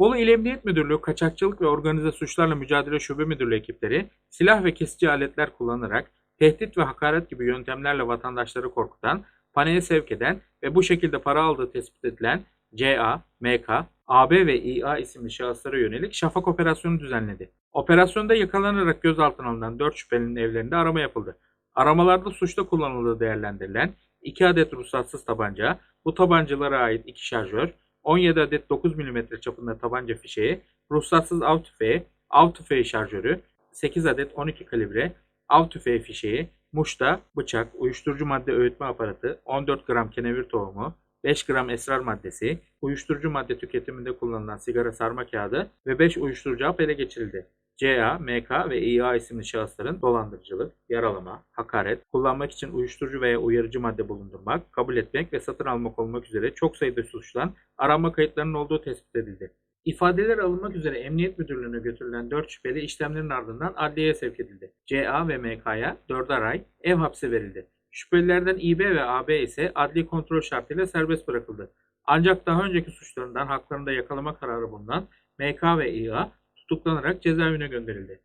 Bolu İl Emniyet Müdürlüğü Kaçakçılık ve Organize Suçlarla Mücadele Şube Müdürlüğü ekipleri silah ve kesici aletler kullanarak tehdit ve hakaret gibi yöntemlerle vatandaşları korkutan, paniğe sevk eden ve bu şekilde para aldığı tespit edilen CA, MK, AB ve İA isimli şahıslara yönelik şafak operasyonu düzenledi. Operasyonda yakalanarak gözaltına alınan 4 şüphelinin evlerinde arama yapıldı. Aramalarda suçta kullanıldığı değerlendirilen 2 adet ruhsatsız tabanca, bu tabancalara ait 2 şarjör, 17 adet 9 mm çapında tabanca fişeği, ruhsatsız av tüfeği, av tüfeği şarjörü, 8 adet 12 kalibre, av tüfeği fişeği, muşta, bıçak, uyuşturucu madde öğütme aparatı, 14 gram kenevir tohumu, 5 gram esrar maddesi, uyuşturucu madde tüketiminde kullanılan sigara sarma kağıdı ve 5 uyuşturucu hap ele geçirildi. CA, MK ve İA isimli şahısların dolandırıcılık, yaralama, hakaret, kullanmak için uyuşturucu veya uyarıcı madde bulundurmak, kabul etmek ve satın almak olmak üzere çok sayıda suçtan aranma kayıtlarının olduğu tespit edildi. İfadeler alınmak üzere Emniyet Müdürlüğü'ne götürülen 4 şüpheli işlemlerin ardından adliyeye sevk edildi. CA ve MK'ya 4'er ay ev hapsi verildi. Şüphelilerden İB ve AB ise adli kontrol şartıyla serbest bırakıldı. Ancak daha önceki suçlarından haklarında yakalama kararı bulunan MK ve İA tutuklanarak cezaevine gönderildi.